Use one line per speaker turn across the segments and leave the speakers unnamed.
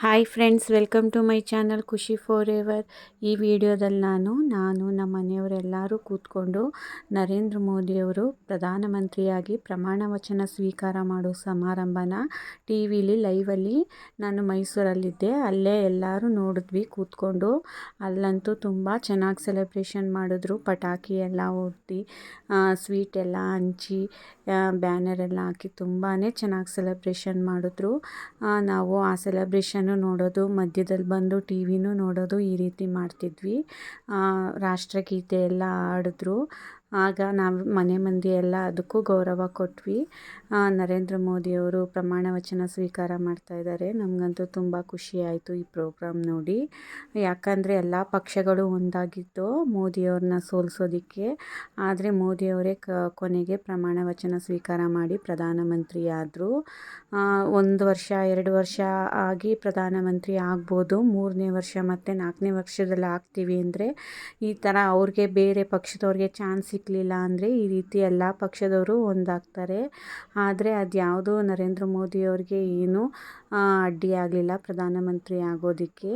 Hi friends welcome to my channel Khushi for ever ಈ ವಿಡಿಯೋದಲ್ಲಿ ನಾನು ನಾನು ನಮ್ಮ ಮನೆಯವರೆಲ್ಲರೂ ಕೂತ್ಕೊಂಡು ನರೇಂದ್ರ ಮೋದಿಯವರು ಪ್ರಧಾನಮಂತ್ರಿಯಾಗಿ ಪ್ರಮಾಣ ವಚನ ಸ್ವೀಕಾರ ಮಾಡೋ ಸಮಾರಂಭನ ಟಿ ವಿಲಿ ಲೈವಲ್ಲಿ ನಾನು ಮೈಸೂರಲ್ಲಿದ್ದೆ. ಅಲ್ಲೇ ಎಲ್ಲರೂ ನೋಡಿದ್ವಿ, ಕೂತ್ಕೊಂಡು. ಅಲ್ಲಂತೂ ತುಂಬ ಚೆನ್ನಾಗಿ ಸೆಲೆಬ್ರೇಷನ್ ಮಾಡಿದ್ರು. ಪಟಾಕಿ ಎಲ್ಲ ಹೊಡ್ದು ಸ್ವೀಟ್ ಎಲ್ಲ ಹಂಚಿ ಬ್ಯಾನರ್ ಎಲ್ಲ ಹಾಕಿ ತುಂಬಾ ಚೆನ್ನಾಗಿ ಸೆಲೆಬ್ರೇಷನ್ ಮಾಡಿದ್ರು. ನಾವು ಆ ಸೆಲೆಬ್ರೇಷನ್ ನೋಡೋದು ಮಧ್ಯದಲ್ಲಿ ಬಂದು ಟಿ ವಿನೂ ನೋಡೋದು ಈ ರೀತಿ ಮಾಡ್ತಿದ್ವಿ. ರಾಷ್ಟ್ರಗೀತೆ ಎಲ್ಲ ಹಾಡಿದ್ರು. ಆಗ ನಾವು ಮನೆ ಮಂದಿ ಎಲ್ಲ ಅದಕ್ಕೂ ಗೌರವ ಕೊಟ್ವಿ. ನರೇಂದ್ರ ಮೋದಿಯವರು ಪ್ರಮಾಣ ವಚನ ಸ್ವೀಕಾರ ಮಾಡ್ತಾಯಿದ್ದಾರೆ ನಮಗಂತೂ ತುಂಬ ಖುಷಿ ಆಯಿತು ಈ ಪ್ರೋಗ್ರಾಮ್ ನೋಡಿ. ಯಾಕಂದರೆ ಎಲ್ಲ ಪಕ್ಷಗಳು ಒಂದಾಗಿದ್ದು ಮೋದಿಯವ್ರನ್ನ ಸೋಲಿಸೋದಕ್ಕೆ. ಆದರೆ ಮೋದಿಯವರೇ ಕ, ಕೊನೆಗೆ ಪ್ರಮಾಣ ವಚನ ಸ್ವೀಕಾರ ಮಾಡಿ ಪ್ರಧಾನಮಂತ್ರಿ ಆದರು ಒಂದು ವರ್ಷ, ಎರಡು ವರ್ಷ ಆಗಿ ಪ್ರಧಾನಮಂತ್ರಿ ಆಗ್ಬೋದು. ಮೂರನೇ ವರ್ಷ ಮತ್ತು ನಾಲ್ಕನೇ ವರ್ಷದಲ್ಲಿ ಆಗ್ತೀವಿ ಅಂದರೆ ಈ ಥರ ಅವ್ರಿಗೆ ಬೇರೆ ಪಕ್ಷದವ್ರಿಗೆ ಚಾನ್ಸ್ ಸಿಕ್ಕಲಿಲ್ಲ ಅಂದರೆ ಈ ರೀತಿ ಎಲ್ಲ ಪಕ್ಷದವರು ಒಂದಾಗ್ತಾರೆ. ಆದರೆ ಅದು ನರೇಂದ್ರ ಮೋದಿಯವ್ರಿಗೆ ಏನೂ ಅಡ್ಡಿಯಾಗಲಿಲ್ಲ ಪ್ರಧಾನಮಂತ್ರಿ ಆಗೋದಕ್ಕೆ.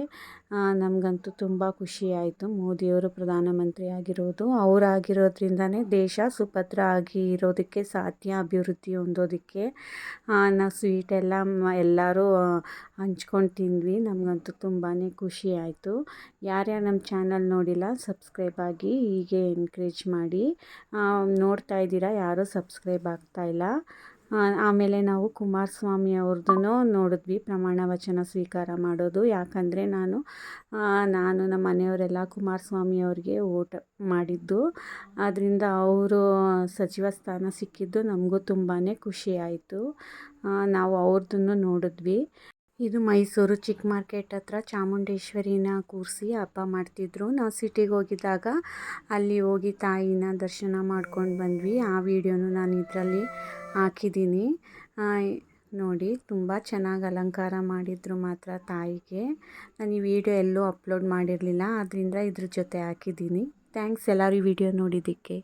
ನಮಗಂತೂ ತುಂಬ ಖುಷಿ ಆಯಿತು ಮೋದಿಯವರು ಪ್ರಧಾನಮಂತ್ರಿ ಆಗಿರೋದು. ಅವರಾಗಿರೋದ್ರಿಂದನೇ ದೇಶ ಸುಭದ್ರ ಆಗಿ ಇರೋದಕ್ಕೆ ಸಾಧ್ಯ, ಅಭಿವೃದ್ಧಿ ಹೊಂದೋದಕ್ಕೆ. ನಾವು ಸ್ವೀಟೆಲ್ಲ ಎಲ್ಲರೂ ಹಂಚ್ಕೊಂಡು ತಿಂದ್ವಿ. ನಮಗಂತೂ ತುಂಬಾ ಖುಷಿ ಆಯಿತು. ಯಾರ್ಯಾರು ನಮ್ಮ ಚಾನಲ್ ನೋಡಿಲ್ಲ, ಸಬ್ಸ್ಕ್ರೈಬ್ ಆಗಿ ಹೀಗೆ ಎನ್ಕರೇಜ್ ಮಾಡಿ. ನೋಡ್ತಾ ಇದ್ದೀರಾ, ಯಾರೂ ಸಬ್ಸ್ಕ್ರೈಬ್ ಆಗ್ತಾಯಿಲ್ಲ ಆಮೇಲೆ ನಾವು ಕುಮಾರಸ್ವಾಮಿ ಅವ್ರದ್ದು ನೋಡಿದ್ವಿ, ಪ್ರಮಾಣ ವಚನ ಸ್ವೀಕಾರ ಮಾಡೋದು. ಯಾಕಂದರೆ ನಾನು ನಾನು ನಮ್ಮ ಮನೆಯವರೆಲ್ಲ ಕುಮಾರಸ್ವಾಮಿ ಅವ್ರಿಗೆ ಓಟ್ ಮಾಡಿದ್ದು. ಆದ್ದರಿಂದ ಅವರು ಸಚಿವ ಸ್ಥಾನ ಸಿಕ್ಕಿದ್ದು ನಮಗೂ ತುಂಬಾ ಖುಷಿ ಆಯಿತು. ನಾವು ಅವ್ರದ್ದು ನೋಡಿದ್ವಿ. ಇದು ಮೈಸೂರು ಚಿಕ್ಕ ಮಾರ್ಕೆಟ್ ಹತ್ರ ಚಾಮುಂಡೇಶ್ವರಿನ ಕೂರಿಸಿ ಹಬ್ಬ ಮಾಡ್ತಿದ್ರು. ನಾವು ಸಿಟಿಗೆ ಹೋಗಿದ್ದಾಗ ಅಲ್ಲಿ ಹೋಗಿ ತಾಯಿನ ದರ್ಶನ ಮಾಡ್ಕೊಂಡು ಬಂದ್ವಿ. ಆ ವಿಡಿಯೋನು ನಾನು ಇದರಲ್ಲಿ ಹಾಕಿದ್ದೀನಿ. ನೋಡಿ, ತುಂಬ ಚೆನ್ನಾಗಿ ಅಲಂಕಾರ ಮಾಡಿದ್ರು ಮಾತ್ರ ತಾಯಿಗೆ. ನಾನು ಈ ವಿಡಿಯೋ ಎಲ್ಲೂ ಅಪ್ಲೋಡ್ ಮಾಡಿರಲಿಲ್ಲ ಆದ್ದರಿಂದ ಇದ್ರ ಜೊತೆ ಹಾಕಿದ್ದೀನಿ. ಥ್ಯಾಂಕ್ಸ್ ಎಲ್ಲರೂ ಈ ವಿಡಿಯೋ ನೋಡಿದ್ದಕ್ಕೆ.